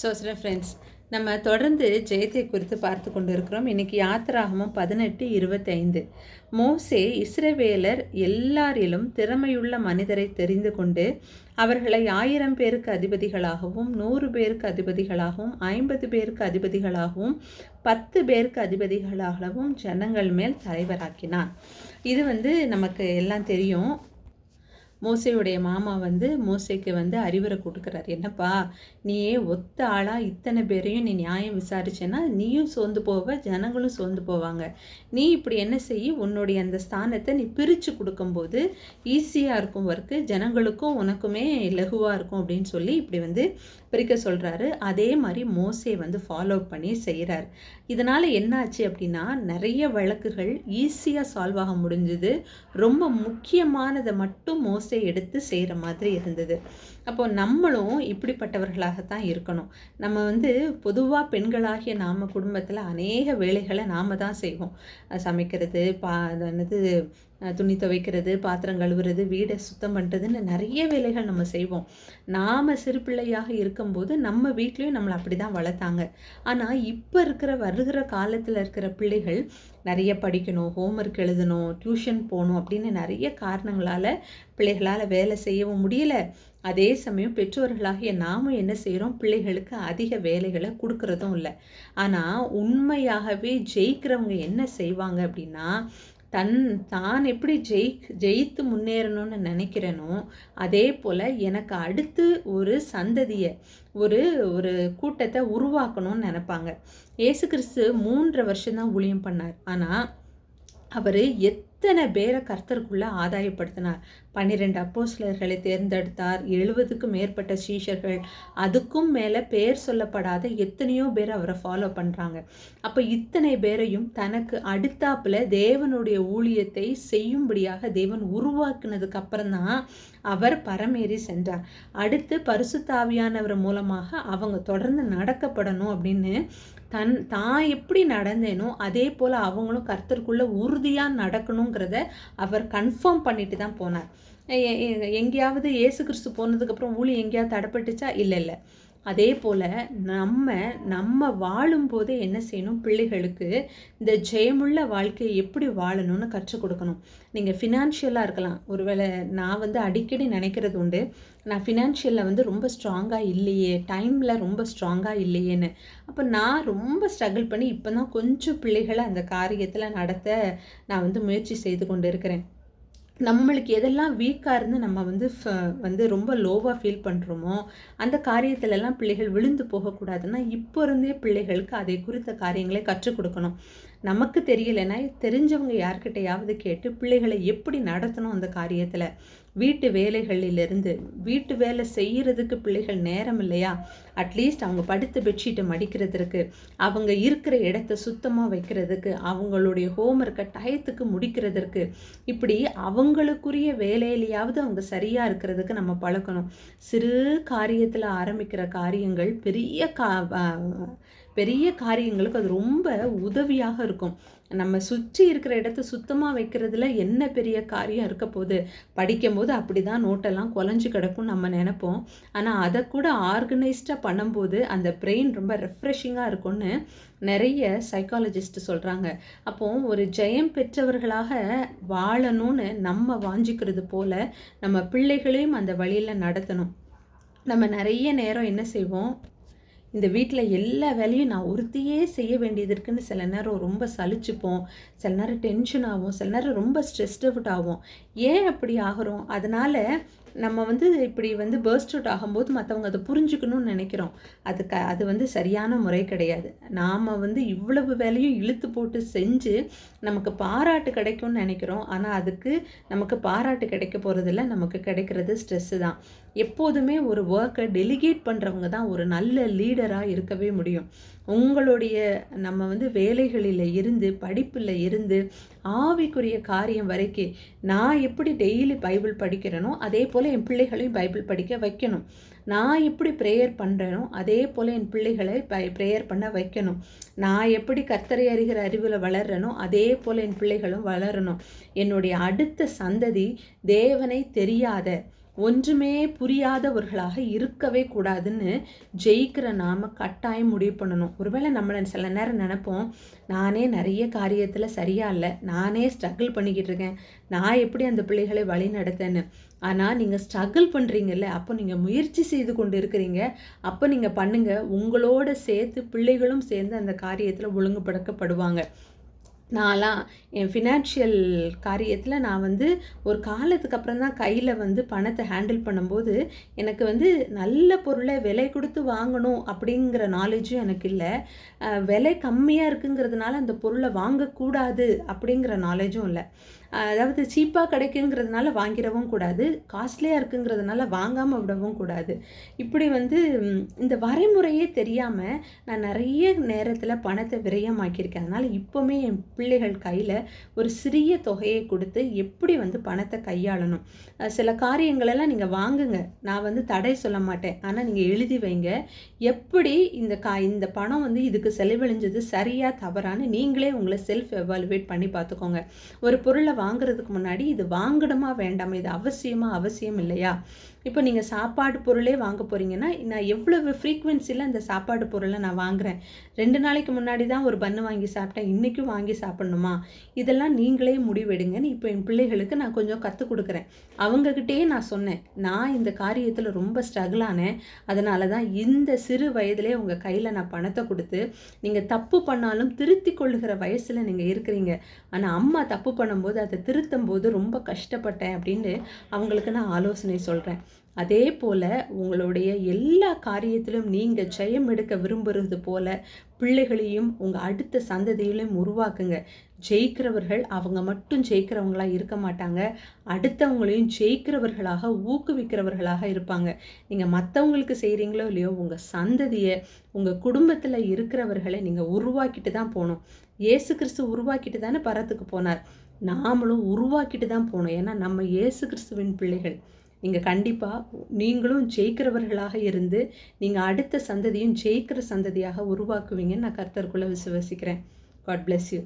So சில friends நம்ம தொடர்ந்து ஜெயத்தை குறித்து பார்த்து கொண்டு இருக்கிறோம் இன்னைக்கு யாத்திராகமும் பதினெட்டு இருபத்தைந்து. மோசே இஸ்ரவேலர் எல்லாரிலும் திறமையுள்ள மனிதரை தெரிந்து கொண்டு அவர்களை ஆயிரம் பேருக்கு அதிபதிகளாகவும் நூறு பேருக்கு அதிபதிகளாகவும் ஐம்பது பேருக்கு அதிபதிகளாகவும் பத்து பேருக்கு அதிபதிகளாகவும் ஜனங்கள் மேல் தலைவராக்கினார் இது வந்து நமக்கு எல்லாம் தெரியும். மோசையுடைய மாமா வந்து மோசைக்கு வந்து அறிவுரை கொடுக்குறாரு. என்னப்பா நீயே ஒத்த ஆளாக இத்தனை பேரையும் நீ நியாயம் விசாரிச்சேன்னா நீயும் சோர்ந்து போவ ஜனங்களும் சோர்ந்து போவாங்க. நீ இப்படி என்ன செய்ய உன்னுடைய அந்த ஸ்தானத்தை நீ பிரித்து கொடுக்கும்போது ஈஸியாக இருக்கும் ஒர்க்கு ஜனங்களுக்கும் உனக்குமே லகுவாக இருக்கும் அப்படின்னு சொல்லி இப்படி வந்து பிரிக்க சொல்கிறாரு அதே மாதிரி மோசே வந்து ஃபாலோ பண்ணி செய்கிறார் இதனால் என்னாச்சு அப்படின்னா நிறைய வழக்குகள் ஈஸியாக சால்வ் ஆக முடிஞ்சுது. ரொம்ப முக்கியமானதை மட்டும் மோசே எடுத்து செய்கிற மாதிரி இருந்தது. அப்போ நம்மளும் இப்படிப்பட்டவர்களாகத்தான் இருக்கணும். நம்ம வந்து பொதுவாக பெண்களாகிய நாம் குடும்பத்தில் அநேக வேலைகளை நாம் தான் செய்வோம். சமைக்கிறது பா என்னது துணி துவைக்கிறது பாத்திரம் கழுவுறது வீடை சுத்தம் பண்ணுறதுன்னு நிறைய வேலைகள் நம்ம செய்வோம். நாம் சிறு பிள்ளையாக இருக்கும்போது நம்ம வீட்லேயும் நம்மளை அப்படி தான் வளர்த்தாங்க. ஆனால் இப்போ இருக்கிற வருகிற காலத்தில் இருக்கிற பிள்ளைகள் நிறைய படிக்கணும் ஹோம்ஒர்க் எழுதணும் டியூஷன் போகணும் அப்படின்னு நிறைய காரணங்களால் பிள்ளைகளால் வேலை செய்யவும் முடியல. அதே சமயம் பெற்றோர்களாகிய நாமும் என்ன செய்கிறோம் பிள்ளைகளுக்கு அதிக வேலைகளை கொடுக்கறதும் இல்லை. ஆனால் உண்மையாகவே ஜெயிக்கிறவங்க என்ன செய்வாங்க அப்படின்னா தன் தான் எப்படி ஜெயி ஜெயித்து முன்னேறணும்னு நினைக்கிறேனோ அதே போல் எனக்கு அடுத்து ஒரு சந்ததியை ஒரு ஒரு கூட்டத்தை உருவாக்கணும்னு நினப்பாங்க. ஏசு கிறிஸ்து மூன்றரை வருஷம்தான் ஊழியம் பண்ணார். ஆனால் அவர் எத்தனை பேரை கர்த்தருக்குள்ளே ஆதாயப்படுத்தினார்? பன்னிரெண்டு அப்போஸ்லர்களை தேர்ந்தெடுத்தார் எழுபதுக்கும் மேற்பட்ட சீஷர்கள். அதுக்கும் மேலே பேர் சொல்லப்படாத எத்தனையோ பேர் அவரை ஃபாலோ பண்ணுறாங்க அப்போ இத்தனை பேரையும் தனக்கு அடுத்தாப்பில் தேவனுடைய ஊழியத்தை செய்யும்படியாக தேவன் உருவாக்குனதுக்கு அப்புறம்தான் அவர் பரமேறி சென்றார். அடுத்து பரிசுத்தாவியானவர் மூலமாக அவங்க தொடர்ந்து நடக்கப்படணும் அப்படின்னு தன் தான் எப்படி நடந்தேனோ அதே போல் அவங்களும் கர்த்தருக்குள்ளே உறுதியாக நடக்கணுங்கிறத அவர் கன்ஃபார்ம் பண்ணிட்டு தான் போனார். எங்கேயாவது ஏசு கிறிஸ்து போனதுக்கப்புறம் ஊழி எங்கேயாவது தடைப்பட்டுச்சா? இல்லை இல்லை. அதே போல் நம்ம நம்ம வாழும்போது என்ன செய்யணும்? பிள்ளைகளுக்கு இந்த ஜெயமுள்ள வாழ்க்கையை எப்படி வாழணும்னு கற்றுக் கொடுக்கணும். நீங்கள் ஃபினான்ஷியலாக இருக்கலாம். ஒருவேளை நான் வந்து அடிக்கடி நினைக்கிறது உண்டு நான் ஃபினான்ஷியலில் வந்து ரொம்ப ஸ்ட்ராங்காக இல்லையே டைமில் ரொம்ப ஸ்ட்ராங்காக இல்லையேன்னு. அப்போ நான் ரொம்ப ஸ்ட்ரகிள் பண்ணி இப்போ தான் கொஞ்சம் பிள்ளைகளை அந்த காரியத்தில் நடத்த நான் வந்து முயற்சி செய்து கொண்டு இருக்கிறேன். நம்மளுக்கு எதெல்லாம் வீக்காக இருந்து நம்ம வந்து வந்து ரொம்ப லோவாக ஃபீல் பண்ணுறோமோ அந்த காரியத்திலலாம் பிள்ளைகள் விழுந்து போகக்கூடாதுன்னா இப்போ இருந்தே பிள்ளைகளுக்கு அதை குறித்த காரியங்களை கற்றுக் கொடுக்கணும். நமக்கு தெரியலைன்னா தெரிஞ்சவங்க யார்கிட்டையாவது கேட்டு பிள்ளைகளை எப்படி நடத்தணும் அந்த காரியத்தில்? வீட்டு வேலைகளிலிருந்து வீட்டு வேலை செய்கிறதுக்கு பிள்ளைகள் நேரம் இல்லையா? அட்லீஸ்ட் அவங்க படுத்த பெட்ஷீட்டை மடிக்கிறதுக்கு அவங்க இருக்கிற இடத்த சுத்தமாக வைக்கிறதுக்கு அவங்களுடைய ஹோம்ஒர்க்கை டயத்துக்கு முடிக்கிறதுக்கு இப்படி அவங்களுக்குரிய வேலையிலையாவது அவங்க சரியாக இருக்கிறதுக்கு நம்ம பழக்கணும் சிறு காரியத்தில் ஆரம்பிக்கிற காரியங்கள் பெரிய கா பெரிய காரியங்களுக்கு அது ரொம்ப உதவியாக இருக்கும். நம்ம சுற்றி இருக்கிற இடத்த சுத்தமாக வைக்கிறதுல என்ன பெரிய காரியம் இருக்க போகுது? படிக்கும்போது அப்படி தான் நோட்டெல்லாம் குலைஞ்சு கிடக்கும் நம்ம நினைப்போம். ஆனால் அதை கூட ஆர்கனைஸ்டாக பண்ணும்போது அந்த பிரெயின் ரொம்ப ரெஃப்ரெஷிங்காக இருக்கும்னு நிறைய சைக்காலஜிஸ்ட் சொல்கிறாங்க அப்போது ஒரு ஜெயம் பெற்றவர்களாக வாழணும்னு நம்ம வாஞ்சிக்கிறது போல் நம்ம பிள்ளைகளையும் அந்த வழியில் நடத்தணும். நம்ம நிறைய நேரம் என்ன செய்வோம்? இந்த வீட்டில் எல்லா வேலையும் நான் ஒருத்தையே செய்ய வேண்டியது இருக்குன்னு சில நேரம் ரொம்ப சலிச்சுப்போம். சில நேரம் டென்ஷன் ஆகும் சில நேரம் ரொம்ப ஸ்ட்ரெஸ்ட் அவுட் ஆகும் ஏன் அப்படி ஆகிறோம்? அதனால் நம்ம வந்து இப்படி வந்து பேர்ஸ்ட் அவுட் ஆகும்போது மற்றவங்க அதை புரிஞ்சுக்கணும்னு நினைக்கிறோம். அதுக்கு அது வந்து சரியான முறை கிடையாது. நாம் வந்து இவ்வளவு வேலையும் இழுத்து போட்டு செஞ்சு நமக்கு பாராட்டு கிடைக்கும்னு நினைக்கிறோம். ஆனால் அதுக்கு நமக்கு பாராட்டு கிடைக்க போகிறதில்ல நமக்கு கிடைக்கிறது ஸ்ட்ரெஸ்ஸு தான். எப்போதுமே ஒரு ஒர்க்கை டெலிகேட் பண்ணுறவங்க தான் ஒரு நல்ல லீடராக இருக்கவே முடியும். உங்களுடைய நம்ம வந்து வேலைகளில் இருந்து படிப்பில் இருந்து ஆவிக்குரிய காரியம் வரைக்கும் நான் எப்படி டெய்லி பைபிள் படிக்கிறேனோ அதே போல் என் பிள்ளைகளையும் பைபிள் படிக்க வைக்கணும். நான் எப்படி ப்ரேயர் பண்ணுறேனோ அதே போல் என் பிள்ளைகளை பை ப்ரேயர் பண்ண வைக்கணும். நான் எப்படி கர்த்தரை அறிகிற அறிவில் வளர்றனோ அதே போல் என் பிள்ளைகளும் வளரணும். என்னுடைய அடுத்த சந்ததி தேவனை தெரியாத ஒன்றுமே புரியாதவர்களாக இருக்கவே கூடாதுன்னு ஜெயிக்கிற நாம கட்டாயம் முடிவு பண்ணணும். ஒருவேளை நம்மளை சில நேரம் நினைப்போம் நானே நிறைய காரியத்தில் சரியா இல்லை நானே ஸ்ட்ரகிள் பண்ணிக்கிட்டு இருக்கேன் நான் எப்படி அந்த பிள்ளைகளை வழி நடத்தேன்னு. ஆனால் நீங்கள் ஸ்ட்ரகிள் பண்ணுறீங்கல்ல அப்போ நீங்கள் முயற்சி செய்து கொண்டு இருக்கிறீங்க அப்போ நீங்கள் பண்ணுங்கள் உங்களோட சேர்த்து பிள்ளைகளும் சேர்ந்து அந்த காரியத்தில் ஒழுங்குபடுத்தப்படுவாங்க. நான்லாம் என் ஃபினான்ஷியல் காரியத்தில் நான் வந்து ஒரு காலத்துக்கு அப்புறம் தான் கையில் வந்து பணத்தை ஹேண்டில் பண்ணும்போது எனக்கு வந்து நல்ல பொருளை விலை கொடுத்து வாங்கணும் அப்படிங்கிற நாலேஜும் எனக்கு இல்லை. விலை கம்மியாக இருக்குங்கிறதுனால அந்த பொருளை வாங்கக்கூடாது அப்படிங்கிற நாலேஜும் இல்லை. அதாவது சீப்பாக கிடைக்குங்கிறதுனால வாங்கிடவும் கூடாது காஸ்ட்லியாக இருக்குங்கிறதுனால வாங்காமல் விடவும் கூடாது. இப்படி வந்து இந்த வரைமுறையே தெரியாமல் நான் நிறைய நேரத்தில் பணத்தை விரயமாக்கியிருக்கேன். அதனால் இப்போவுமே என் பிள்ளைகள் கையில் ஒரு சிறிய தொகையை கொடுத்து எப்படி வந்து பணத்தை கையாளணும். சில காரியங்களெல்லாம் நீங்கள் வாங்குங்க. நான் வந்து தடை சொல்ல மாட்டேன். ஆனால் நீங்கள் எழுதி வைங்க. எப்படி இந்த கா இந்த பணம் வந்து இதுக்கு செலவழிஞ்சது சரியாக தவறான்னு நீங்களே உங்களை செல்ஃப் எவாலுவேட் பண்ணி பார்த்துக்கோங்க. ஒரு பொருளை வாங்குறதுக்கு முன்னாடி இது வாங்கணுமா வேண்டாமா? இது அவசியமா? அவசியம் இல்லையா? இப்போ நீங்கள் சாப்பாடு பொருளே வாங்க போகிறீங்கன்னா நான் எவ்வளவு ஃப்ரீக்குவென்சியில் அந்த சாப்பாடு பொருளை நான் வாங்குகிறேன் ரெண்டு நாளைக்கு முன்னாடி தான் ஒரு பண்ணு வாங்கி சாப்பிட்டேன் இன்றைக்கும் வாங்கி சாப்பிட்ணுமா? இதெல்லாம் நீங்களே முடிவெடுங்கன்னு இப்போ என் பிள்ளைகளுக்கு நான் கொஞ்சம் கற்றுக் கொடுக்குறேன். அவங்கக்கிட்டே நான் சொன்னேன் நான் இந்த காரியத்தில் ரொம்ப ஸ்ட்ரகிள் ஆனேன். அதனால தான் இந்த சிறு வயதிலே உங்கள் கையில் நான் பணத்தை கொடுத்து நீங்கள் தப்பு பண்ணாலும் திருத்தி கொள்ளுகிற வயசில் நீங்கள் இருக்கிறீங்க. ஆனால் அம்மா தப்பு பண்ணும்போது அதை திருத்தும் போது ரொம்ப கஷ்டப்பட்டேன் அப்படின்னு அவங்களுக்கு நான் ஆலோசனை சொல்கிறேன் அதே போல் உங்களுடைய எல்லா காரியத்திலும் நீங்கள் ஜெயம் எடுக்க விரும்புகிறது போல பிள்ளைகளையும் உங்கள் அடுத்த சந்ததியிலும் உருவாக்குங்க. ஜெயிக்கிறவர்கள் அவங்க மட்டும் ஜெயிக்கிறவங்களாக இருக்க மாட்டாங்க. அடுத்தவங்களையும் ஜெயிக்கிறவர்களாக ஊக்குவிக்கிறவர்களாக இருப்பாங்க. நீங்கள் மற்றவங்களுக்கு செய்கிறீங்களோ இல்லையோ உங்கள் சந்ததியை உங்கள் குடும்பத்தில் இருக்கிறவர்களை நீங்கள் உருவாக்கிட்டு தான் போகணும். ஏசு கிறிஸ்து உருவாக்கிட்டு தானே பரத்துக்கு போனார். நாமளும் உருவாக்கிட்டு தான் போகணும். ஏன்னா நம்ம ஏசு கிறிஸ்துவின் பிள்ளைகள். நீங்கள் கண்டிப்பாக நீங்களும் ஜெயிக்கிறவர்களாக இருந்து நீங்கள் அடுத்த சந்ததியும் ஜெயிக்கிற சந்ததியாக உருவாக்குவீங்கன்னு நான் கர்த்தருக்குள்ளே விசுவசிக்கிறேன். God bless you